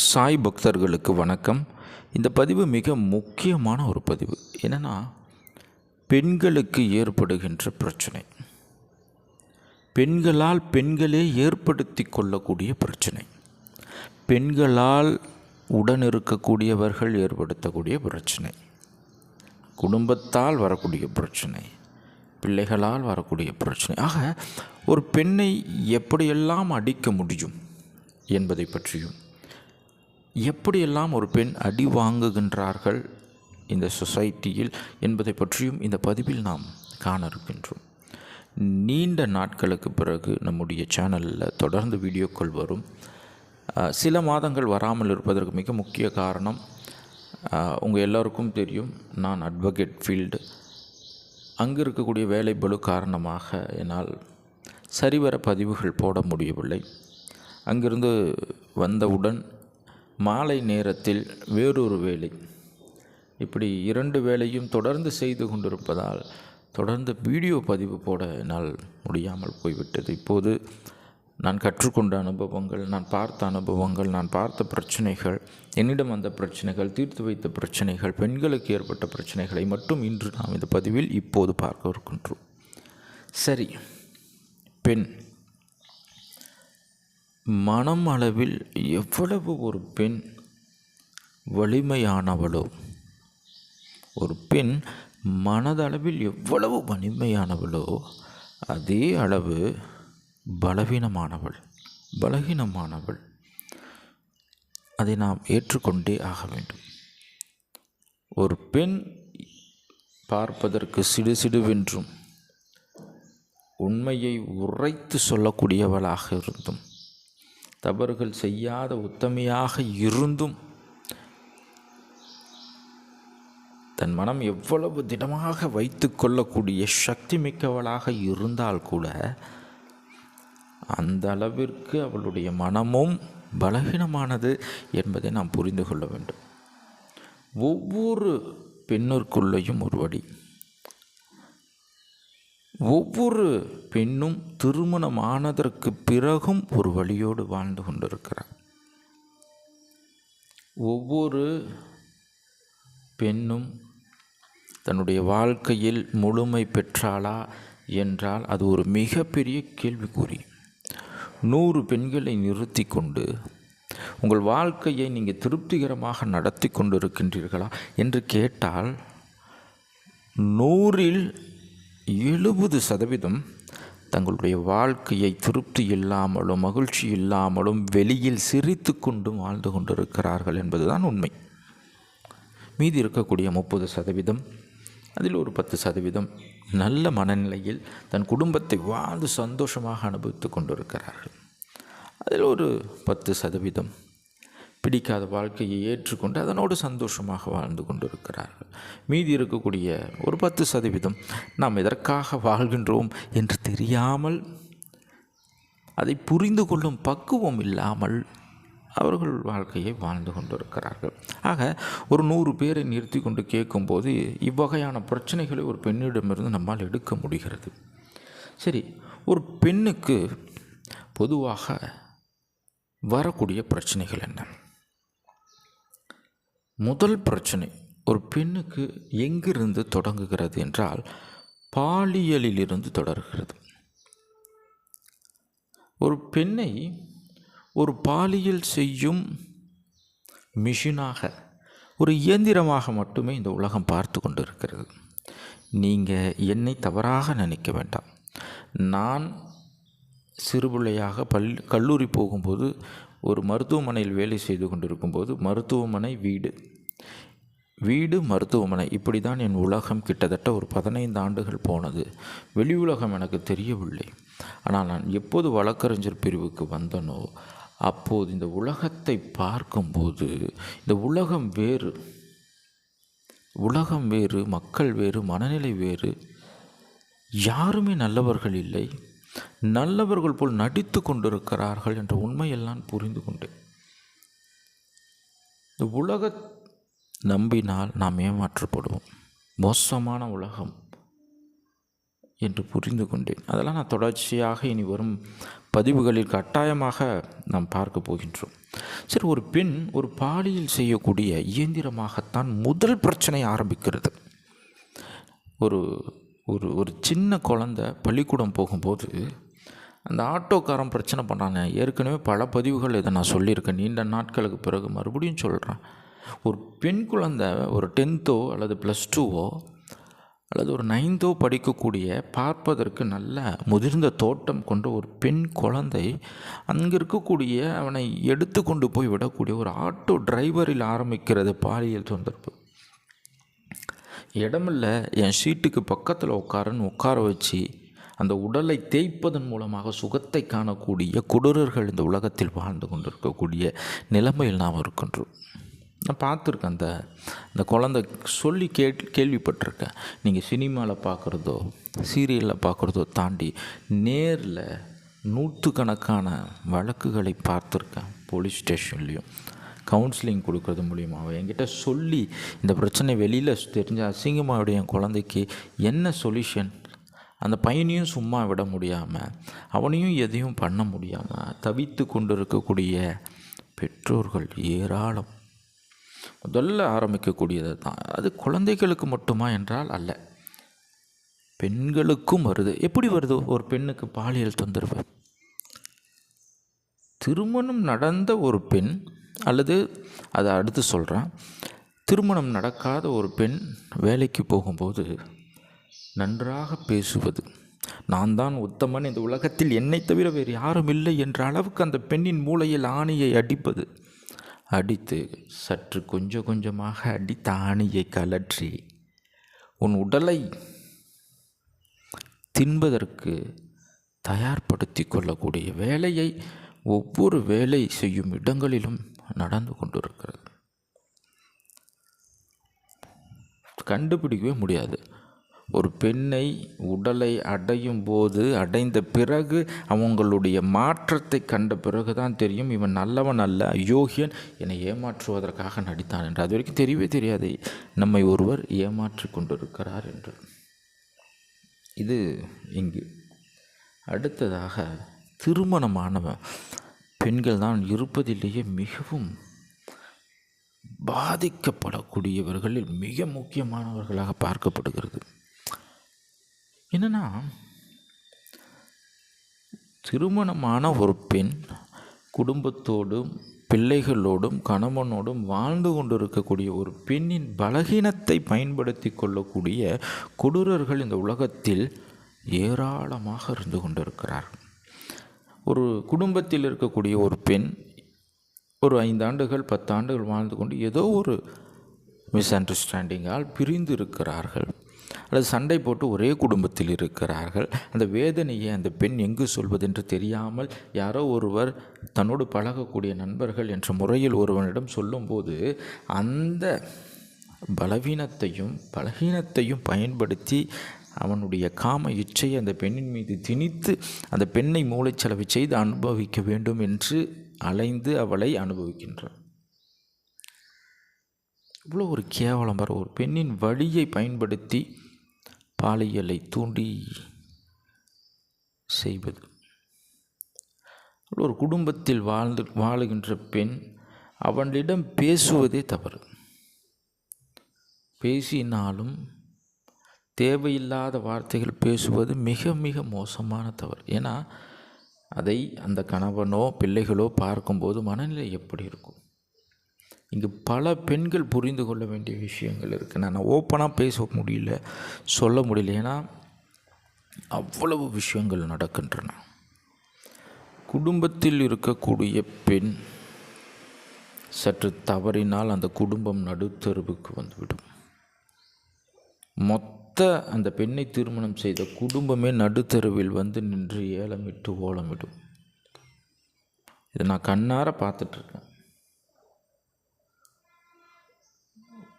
சாய் பக்தர்களுக்கு வணக்கம். இந்த பதிவு மிக முக்கியமான ஒரு பதிவு. என்னென்னா பெண்களுக்கு ஏற்படுகின்ற பிரச்சனை. பெண்களால் பெண்களே ஏற்படுத்தி கொள்ளக்கூடிய பிரச்சனை. பெண்களால் உடன் இருக்கக்கூடியவர்கள் ஏற்படுத்தக்கூடிய பிரச்சனை. குடும்பத்தால் வரக்கூடிய பிரச்சனை. பிள்ளைகளால் வரக்கூடிய பிரச்சனை. ஆக ஒரு பெண்ணை எப்படியெல்லாம் அடிக்க முடியும் என்பதை பற்றியும் எப்படியெல்லாம் ஒரு பெண் அடி வாங்குகின்றார்கள் இந்த சொசைட்டியில் என்பதை பற்றியும் இந்த பதிவில் நாம் காண இருக்கின்றோம் நீண்ட நாட்களுக்கு பிறகு நம்முடைய சேனலில் தொடர்ந்து வீடியோக்கள் வரும். சில மாதங்கள் வராமல் இருப்பதற்கு மிக முக்கிய காரணம் உங்கள் எல்லோருக்கும் தெரியும் நான் அட்வொகேட் ஃபீல்டு அங்கு இருக்கக்கூடிய வேலை பளு காரணமாக என்னால் சரிவர பதிவுகள் போட முடியவில்லை. அங்கிருந்து வந்தவுடன் மாலை நேரத்தில் வேறொரு வேலை இப்படி இரண்டு வேலையும் தொடர்ந்து செய்து கொண்டிருப்பதால் தொடர்ந்து வீடியோ பதிவு போட என்னால் முடியாமல் போய்விட்டது. இப்போது நான் கற்றுக்கொண்ட அனுபவங்கள் நான் பார்த்த அனுபவங்கள் நான் பார்த்த பிரச்சனைகள் என்னிடம் வந்த பிரச்சனைகள் தீர்த்து வைத்த பிரச்சனைகள் பெண்களுக்கு ஏற்பட்ட பிரச்சனைகளை மட்டும் இன்று நாம் இந்த பதிவில் இப்போது பார்க்க இருக்கின்றோம். சரி பெண். மனம் அளவில் எவ்வளவு ஒரு பெண் வலிமையானவளோ ஒரு பெண் மனதளவில் எவ்வளவு வலிமையானவளோ அதே அளவு பலவீனமானவள் பலகீனமானவள். அதை நாம் ஏற்றுக்கொண்டே ஆக வேண்டும். ஒரு பெண் பார்ப்பதற்கு சிடு சிடுவென்றும் உண்மையை உரைத்து சொல்லக்கூடியவளாக இருந்தும் தவறுகள் செய்யாத உத்தமையாக இருந்தும் தன் மனம் எவ்வளவு திடமாக வைத்து கொள்ளக்கூடிய சக்தி மிக்கவளாக இருந்தால் கூட அந்த அளவிற்கு அவளுடைய மனமும் பலகீனமானது என்பதை நாம் புரிந்து கொள்ள வேண்டும். ஒவ்வொரு பெண்ணிற்குள்ளேயும் ஒரு வழி. ஒவ்வொரு பெண்ணும் திருமணமானதற்கு பிறகும் ஒரு வழியோடு வாழ்ந்து கொண்டிருக்கிறார். ஒவ்வொரு பெண்ணும் தன்னுடைய வாழ்க்கையில் முழுமை பெற்றாளா என்றால் அது ஒரு மிகப்பெரிய கேள்விக்குறி. நூறு பெண்களை நிறுத்தி கொண்டு உங்கள் வாழ்க்கையை நீங்கள் திருப்திகரமாக நடத்தி கொண்டிருக்கின்றீர்களா? என்று கேட்டால் நூறில் எழுபது சதவீதம் தங்களுடைய வாழ்க்கையை திருப்தி இல்லாமலும் மகிழ்ச்சி இல்லாமலும் வெளியில் சிரித்து கொண்டும் வாழ்ந்து கொண்டிருக்கிறார்கள் என்பதுதான் உண்மை. மீதி இருக்கக்கூடிய முப்பது சதவீதம் அதில் ஒரு பத்து சதவீதம் நல்ல மனநிலையில் தன் குடும்பத்தை வாழ்ந்து சந்தோஷமாக அனுபவித்து கொண்டிருக்கிறார்கள். அதில் ஒரு பத்து சதவீதம் பிடிக்காத வாழ்க்கையை ஏற்றுக்கொண்டு அதனோடு சந்தோஷமாக வாழ்ந்து கொண்டிருக்கிறார்கள். மீதி இருக்கக்கூடிய ஒரு பத்து சதவீதம் நாம் எதற்காக வாழ்கின்றோம் என்று தெரியாமல் அதை புரிந்து கொள்ளும் பக்குவம் இல்லாமல் அவர்கள் வாழ்க்கையை வாழ்ந்து கொண்டிருக்கிறார்கள். ஆக ஒரு நூறு பேரை நிறுத்தி கொண்டு கேட்கும்போது இவ்வகையான பிரச்சனைகளை ஒரு பெண்ணிடமிருந்து நம்மால் எடுக்க முடிகிறது. சரி ஒரு பெண்ணுக்கு பொதுவாக வரக்கூடிய பிரச்சனைகள் என்ன? முதல் பிரச்சனை ஒரு பெண்ணுக்கு எங்கிருந்து தொடங்குகிறது என்றால் பாலியலிலிருந்து தொடர்கிறது. ஒரு பெண்ணை ஒரு பாலியல் செய்யும் மிஷினாக ஒரு இயந்திரமாக மட்டுமே இந்த உலகம் பார்த்து கொண்டு இருக்கிறது நீங்கள் என்னை தவறாக நினைக்க வேண்டாம். நான் சிறுபிள்ளையாக பல் கல்லூரி போகும்போது ஒரு மருத்துவமனையில் வேலை செய்து கொண்டிருக்கும்போது மருத்துவமனை வீடு வீடு மருத்துவமனை இப்படி தான் என் உலகம் கிட்டத்தட்ட ஒரு பதினைந்து ஆண்டுகள் போனது. வெளி உலகம் எனக்கு தெரியவில்லை. ஆனால் நான் எப்போது வழக்கறிஞர் பிரிவுக்கு வந்தனோ அப்போது இந்த உலகத்தை பார்க்கும்போது இந்த உலகம் வேறு உலகம் வேறு மக்கள் வேறு மனநிலை வேறு யாருமே நல்லவர்கள் இல்லை. நல்லவர்கள் போல் நடித்து கொண்டிருக்கிறார்கள் என்ற உண்மையெல்லாம் புரிந்து கொண்டேன். இந்த உலக நம்பினால் நாம் ஏமாற்றப்படுவோம். மோசமான உலகம் என்று புரிந்து கொண்டேன். அதெல்லாம் நான் தொடர்ச்சியாக இனி வரும் பதிவுகளில் கட்டாயமாக நாம் பார்க்க போகின்றோம். சரி ஒரு பெண் ஒரு பாலியல் செய்யக்கூடிய இயந்திரமாகத்தான் முதல் பிரச்சனை ஆரம்பிக்கிறது. ஒரு ஒரு ஒரு சின்ன குழந்த பள்ளிக்கூடம் போகும்போது அந்த ஆட்டோக்காரன் பிரச்சனை பண்ணாங்க ஏற்கனவே பல பதிவுகள் இதை நான் சொல்லியிருக்கேன். நீண்ட நாட்களுக்கு பிறகு மறுபடியும் சொல்கிறேன் ஒரு பெண் குழந்தை ஒரு டென்த்தோ அல்லது ப்ளஸ் டூவோ அல்லது ஒரு நைன்த்தோ படிக்கக்கூடிய பார்ப்பதற்கு நல்ல முதிர்ந்த தோட்டம் கொண்ட ஒரு பெண் குழந்தை அங்கே இருக்கக்கூடிய அவனை எடுத்து கொண்டு போய் விடக்கூடிய ஒரு ஆட்டோ டிரைவரில் ஆரம்பிக்கிறது பாலியல் தொந்தரவு. இடமில்ல என் சீட்டுக்கு பக்கத்தில் உட்காருன்னு உட்கார வச்சு அந்த உடலை தேய்ப்பதன் மூலமாக சுகத்தை காணக்கூடிய கொடூரர்கள் இந்த உலகத்தில் வாழ்ந்து கொண்டிருக்கக்கூடிய நிலைமையில் நாம் இருக்கின்றோம். நான் பார்த்துருக்கேன் அந்த இந்த குழந்தை சொல்லி கேட் கேள்விப்பட்டிருக்கேன். நீங்கள் சினிமாவில் பார்க்குறதோ சீரியலில் பார்க்குறதோ தாண்டி நேரில் நூற்றுக்கணக்கான வழக்குகளை பார்த்துருக்கேன் போலீஸ் ஸ்டேஷன்லேயும். கவுன்சிலிங் கொடுக்கறது மூலியமாக என்கிட்ட சொல்லி இந்த பிரச்சனை வெளியில் தெரிஞ்ச அசிங்கமாக என் குழந்தைக்கு என்ன சொல்யூஷன் அந்த பையனையும் சும்மா விட முடியாமல் அவனையும் எதையும் பண்ண முடியாமல் தவித்து கொண்டு இருக்கக்கூடிய பெற்றோர்கள் ஏராளம். முதல்ல ஆரம்பிக்கக்கூடியது தான். அது குழந்தைகளுக்கு மட்டுமா என்றால் அல்ல. பெண்களுக்கும் வருது. எப்படி வருது? ஒரு பெண்ணுக்கு பாலியல் தொந்தரவு. திருமணம் நடந்த ஒரு பெண் அல்லது அதை அடுத்து சொல்கிறேன் திருமணம் நடக்காத ஒரு பெண் வேலைக்கு போகும்போது நன்றாக பேசுவது. நான் தான் உத்தமன். இந்த உலகத்தில் என்னை தவிர வேறு யாரும் இல்லை என்ற அளவுக்கு அந்த பெண்ணின் மூளையில் ஆணையை அடிப்பது. அடித்து சற்று கொஞ்சம் கொஞ்சமாக அடித்த ஆணியை கலற்றி உன் உடலை தின்பதற்கு தயார்படுத்தி கொள்ளக்கூடிய வேலையை ஒவ்வொரு வேலை செய்யும் இடங்களிலும் நடந்து கொண்டிருக்கிறது. கண்டுபிடிக்கவே முடியாது. ஒரு பெண்ணை உடலை அடையும் போது அடைந்த பிறகு அவங்களுடைய மாற்றத்தை கண்ட பிறகு தான் தெரியும் இவன் நல்லவன் அல்ல அயோக்கியன் என்னை ஏமாற்றுவதற்காக நடித்தான் என்று. அது வரைக்கும் தெரியவே தெரியாது நம்மை ஒருவர் ஏமாற்றி கொண்டிருக்கிறார் என்று. இது இங்கு. அடுத்ததாக திருமணமானவன். பெண்கள் தான் இருப்பதிலேயே மிகவும் பாதிக்கப்படக்கூடியவர்களில் மிக முக்கியமானவர்களாக பார்க்கப்படுகிறது. என்னென்னா திருமணமான ஒரு பெண் குடும்பத்தோடும் பிள்ளைகளோடும் கணவனோடும் வாழ்ந்து கொண்டிருக்கக்கூடிய ஒரு பெண்ணின் பலகீனத்தை பயன்படுத்தி கொள்ளக்கூடிய கொடூரர்கள் இந்த உலகத்தில் ஏராளமாக இருந்து கொண்டிருக்கிறார். ஒரு குடும்பத்தில் இருக்கக்கூடிய ஒரு பெண் ஒரு ஐந்தாண்டுகள் பத்தாண்டுகள் வாழ்ந்து கொண்டு ஏதோ ஒரு மிஸ் அண்டர்ஸ்டாண்டிங்கால் பிரிந்து இருக்கிறார்கள். அல்லது சண்டை போட்டு ஒரே குடும்பத்தில் இருக்கிறார்கள். அந்த வேதனையை அந்த பெண் எங்கு சொல்வதென்று தெரியாமல் யாரோ ஒருவர் தன்னோடு பழகக்கூடிய நண்பர்கள் என்ற முறையில் ஒருவனிடம் சொல்லும்போது அந்த பலவீனத்தையும் பலகீனத்தையும் பயன்படுத்தி அவனுடைய காம இச்சையை அந்த பெண்ணின் மீது திணித்து அந்த பெண்ணை மூளைச்சலவை செய்து அனுபவிக்க வேண்டும் என்று அலைந்து அவளை அனுபவிக்கின்றான் இவ்வளோ ஒரு கேவலம் வர ஒரு பெண்ணின் வழியை பயன்படுத்தி பாலியலை தூண்டி செய்வது. ஒரு குடும்பத்தில் வாழ்ந்து வாழுகின்ற பெண் அவனிடம் பேசுவதே தவறு. பேசினாலும் தேவையில்லாத வார்த்தைகள் பேசுவது மிக மிக மோசமான தவறு. ஏன்னா அதை அந்த கணவனோ பிள்ளைகளோ பார்க்கும்போது மனநிலை எப்படி இருக்கும்? இங்கு பல பெண்கள் புரிந்து கொள்ள வேண்டிய விஷயங்கள் இருக்குது நான் ஓப்பனாக பேச முடியல சொல்ல முடியல. ஏன்னா அவ்வளவு விஷயங்கள் நடக்கின்றன. குடும்பத்தில் இருக்கக்கூடிய பெண் சற்று தவறினால் அந்த குடும்பம் நடுத்தருவுக்கு வந்துவிடும். மொத்த அந்த பெண்ணை திருமணம் செய்த குடும்பமே நடுத்தருவில் வந்து நின்று ஏலமிட்டு ஓலமிடும். இதை நான் கண்ணார பார்த்துட்ருக்கேன்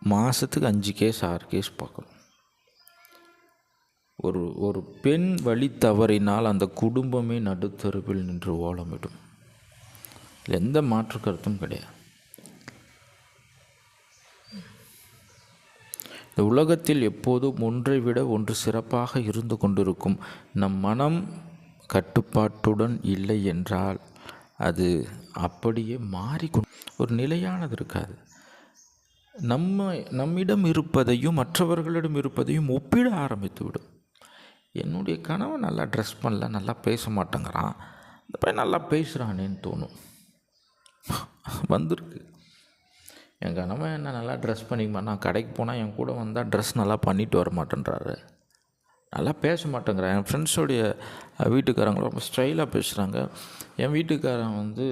மாதத்துக்கு அஞ்சு கேஸ் ஆறு கேஸ் பார்க்கணும். ஒரு ஒரு பெண் வழி தவறினால் அந்த குடும்பமே நடுத்தருவில் நின்று ஓலமிடும். எந்த மாற்று கருத்தும் கிடையாது. இந்த உலகத்தில் எப்போதும் ஒன்றை விட ஒன்று சிறப்பாக இருந்து கொண்டிருக்கும் நம் மனம் கட்டுப்பாட்டுடன் இல்லை என்றால் அது அப்படியே மாறிக்கொண்டு ஒரு நிலையானது இருக்காது. நம்ம நம்மிடம் இருப்பதையும் மற்றவர்களிடம் இருப்பதையும் ஒப்பிட ஆரம்பித்து விடும். என்னுடைய கணவன் நல்லா ட்ரெஸ் பண்ணல நல்லா பேச மாட்டேங்கிறான். இந்த பையன் நல்லா பேசுகிறானேன்னு தோணும். வந்திருக்கு. என் கணவன் என்ன நல்லா ட்ரெஸ் பண்ணிக்குமா? நான் கடைக்கு போனால் என் கூட வந்தால் ட்ரெஸ் நல்லா பண்ணிட்டு வர மாட்டேன்றாரு. நல்லா பேச மாட்டேங்கிறான் என் ஃப்ரெண்ட்ஸோடைய வீட்டுக்காரங்க ரொம்ப ஸ்டைலாக பேசுகிறாங்க என் வீட்டுக்காரன் வந்து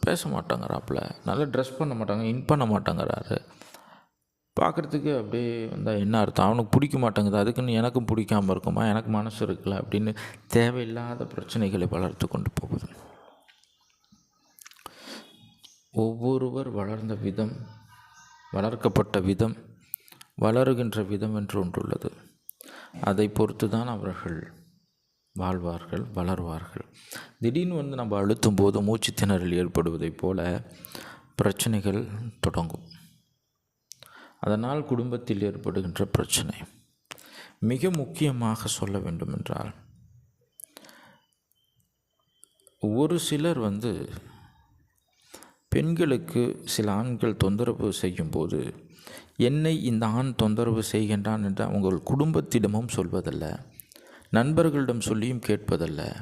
பேச மாட்டேங்கிறாப்புல. நல்லா ட்ரெஸ் பண்ண மாட்டாங்க இன் பண்ண மாட்டேங்கிறாரு. பார்க்குறதுக்கு அப்படியே வந்தால் என்ன அர்த்தம்? அவனுக்கு பிடிக்க மாட்டேங்குது. அதுக்குன்னு எனக்கும் பிடிக்காமல் இருக்குமா? எனக்கு மனசு இருக்குல்ல அப்படின்னு தேவையில்லாத பிரச்சனைகளை வளர்த்து கொண்டு போகுது. ஒவ்வொருவர் வளர்ந்த விதம் வளர்க்கப்பட்ட விதம் வளருகின்ற விதம் என்று ஒன்றுள்ளது அதை பொறுத்து தான் அவர்கள் வாழ்வார்கள் வளர்வார்கள். திடீர்னு வந்து நம்ம அழுத்தும் போது மூச்சு திணறல் ஏற்படுவதைப் போல பிரச்சனைகள் தொடங்கும். அதனால் குடும்பத்தில் ஏற்படுகின்ற பிரச்சனை. மிக முக்கியமாக சொல்ல வேண்டுமென்றால் ஒரு சிலர் வந்து பெண்களுக்கு சில ஆண்கள் தொந்தரவு செய்யும்போது என்னை இந்த ஆண் தொந்தரவு செய்கின்றான் என்று அவங்க குடும்பத்திடமும் சொல்வதல்ல நண்பர்களிடம் சொல்லியும் கேட்பதல்ல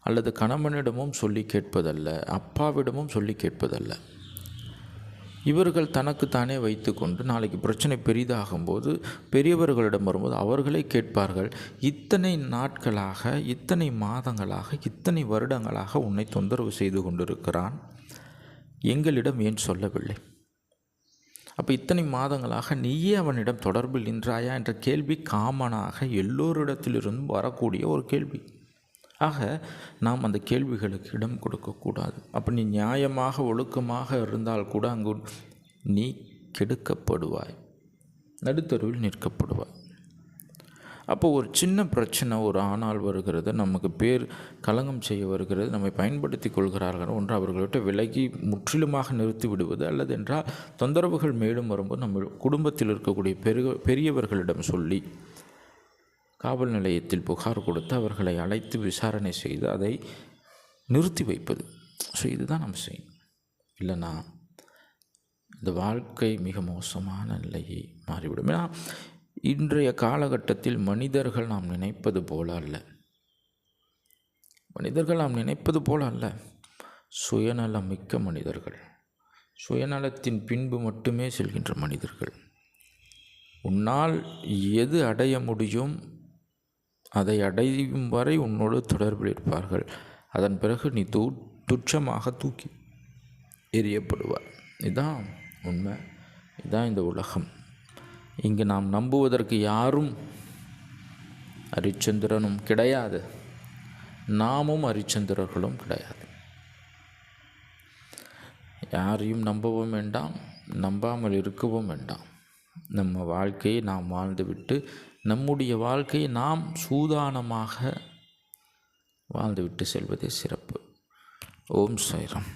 அல்லது கணவனிடமும் சொல்லி கேட்பதல்ல அப்பாவிடமும் சொல்லி கேட்பதல்ல. இவர்கள் தனக்குத்தானே வைத்துக்கொண்டு நாளைக்கு பிரச்சனை பெரிதாகும்போது பெரியவர்களிடம் வரும்போது அவர்களே கேட்பார்கள் இத்தனை நாட்களாக இத்தனை மாதங்களாக இத்தனை வருடங்களாக உன்னை தொந்தரவு செய்து கொண்டிருக்கிறான். எங்களிடம் ஏன் சொல்லவில்லை? அப்போ இத்தனை மாதங்களாக நீயே அவனிடம் தொடர்பில் நின்றாயா என்ற கேள்வி காமனாக எல்லோரிடத்திலிருந்தும் வரக்கூடிய ஒரு கேள்வி. ஆக நாம் அந்த கேள்விகளுக்கு இடம் கொடுக்கக்கூடாது அப்போ நீ நியாயமாக ஒழுக்கமாக இருந்தால் கூட அங்கு நீ கெடுக்கப்படுவாய். நடுத்தருவில் நிற்கப்படுவாய். அப்போ ஒரு சின்ன பிரச்சனை ஒரு ஆணால் வருகிறது நமக்கு பேர் களங்கம் செய்ய வருகிறது நம்மை பயன்படுத்தி கொள்கிறார்கள் ஒன்று அவர்கள்ட்ட விலகி முற்றிலுமாக நிறுத்தி விடுவது அல்லது என்றால் தொந்தரவுகள் மேலும் வரும்போது நம்ம குடும்பத்தில் இருக்கக்கூடிய பெரு பெரியவர்களிடம் சொல்லி காவல் நிலையத்தில் புகார் கொடுத்து அவர்களை அழைத்து விசாரணை செய்து அதை நிறுத்தி வைப்பது. ஸோ இதுதான் நம்ம செய்யணும். இல்லைன்னா இந்த வாழ்க்கை மிக மோசமான நிலையை மாறிவிடும். ஏன்னா இன்றைய காலகட்டத்தில் மனிதர்கள் நாம் நினைப்பது போல அல்ல. மனிதர்கள் நாம் நினைப்பது போல அல்ல. சுயநலம் மிக்க மனிதர்கள். சுயநலத்தின் பின்பு மட்டுமே செல்கின்ற மனிதர்கள். உன்னால் எது அடைய முடியும் அதை அடையும் வரை உன்னோடு தொடர்பில் இருப்பார்கள். அதன் பிறகு நீ தூ துச்சமாக தூக்கி எரியப்படுவார் இதுதான் உண்மை. இதுதான் இந்த உலகம். இங்கு நாம் நம்புவதற்கு யாரும் அரிச்சந்திரனும் கிடையாது. நாமும் அரிச்சந்திரர்களும் கிடையாது. யாரையும் நம்பவும் வேண்டாம் நம்பாமல் இருக்கவும் வேண்டாம். நம்ம வாழ்க்கையை நாம் வாழ்ந்துவிட்டு நம்முடைய வாழ்க்கையை நாம் சூதானமாக வாழ்ந்துவிட்டு செல்வதே சிறப்பு. ஓம் சைரம்